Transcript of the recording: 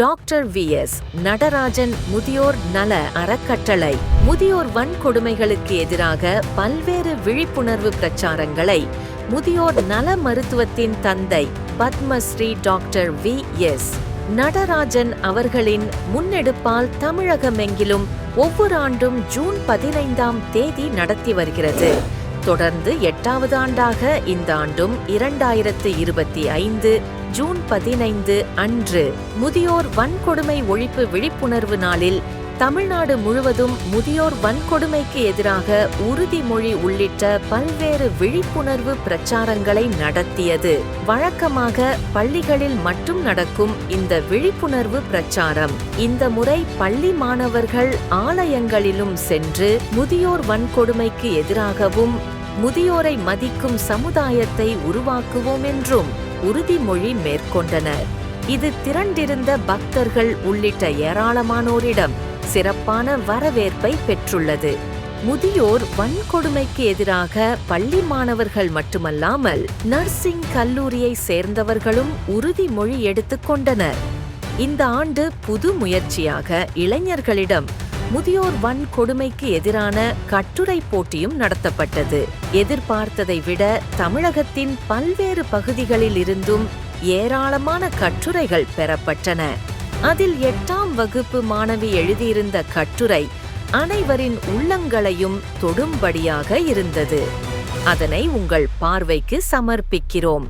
Doctor V S Natarajan முதியோர் நல அறக்கட்டளை. முதியோர் வன்கொடுமைகளுக்கு எதிராக பல்வேறு விழிப்புணர்வு பிரச்சாரங்களை முதியோர் நல மருத்துவத்தின் தந்தை Padmashri doctor V S Natarajan அவர்களின் முன்னெடுப்பால் தமிழகமெங்கிலும் ஒவ்வொரு ஆண்டும் ஜூன் பதினைந்தாம் தேதி நடத்தி வருகிறது. தொடர்ந்து எட்டாவது ஆண்டாக இந்த ஆண்டும் இரண்டாயிரத்து இருபத்தி ஐந்து ஜூன் பதினைந்து அன்று முதியோர் வன்கொடுமை ஒழிப்பு விழிப்புணர்வு நாளில் தமிழ்நாடு முழுவதும் முதியோர் வன்கொடுமைக்கு எதிராக உறுதிமொழி உள்ளிட்ட பல்வேறு விழிப்புணர்வு பிரச்சாரங்களை நடத்தியது. வழக்கமாக பள்ளிகளில் மட்டும் நடக்கும் இந்த விழிப்புணர்வு பிரச்சாரம். இந்த முறை பள்ளி மாணவர்கள் ஆலயங்களிலும் சென்று முதியோர் வன்கொடுமைக்கு எதிராகவும் முதியோரை மதிக்கும் சமுதாயத்தை உருவாக்குவோம் என்றும் உறுதிமொழி மேற்கொண்டனர். இது திரண்டிருந்த பக்தர்கள் உள்ளிட்ட ஏராளமானோரிடம் சிறப்பான வரவேற்பை பெற்றுள்ளது. முதியோர் வன்கொடுமைக்கு எதிராக பள்ளி மாணவர்கள் மட்டுமல்லாமல் நர்சிங் கல்லூரியை சேர்ந்தவர்களும் உறுதிமொழி எடுத்துக்கொண்டனர் இந்த ஆண்டு புது முயற்சியாக இளைஞர்களிடம் முதியோர் வன்கொடுமைக்கு எதிரான கட்டுரை போட்டியும் நடத்தப்பட்டது. எதிர்பார்த்ததை விட தமிழகத்தின் பல்வேறு பகுதிகளில் இருந்தும் ஏராளமான கட்டுரைகள் பெறப்பட்டன. அதில் எட்டாம் வகுப்பு மாணவி எழுதியிருந்த கட்டுரை அனைவரின் உள்ளங்களையும் தொடும்படியாக இருந்தது. அதனை உங்கள் பார்வைக்கு சமர்ப்பிக்கிறோம்.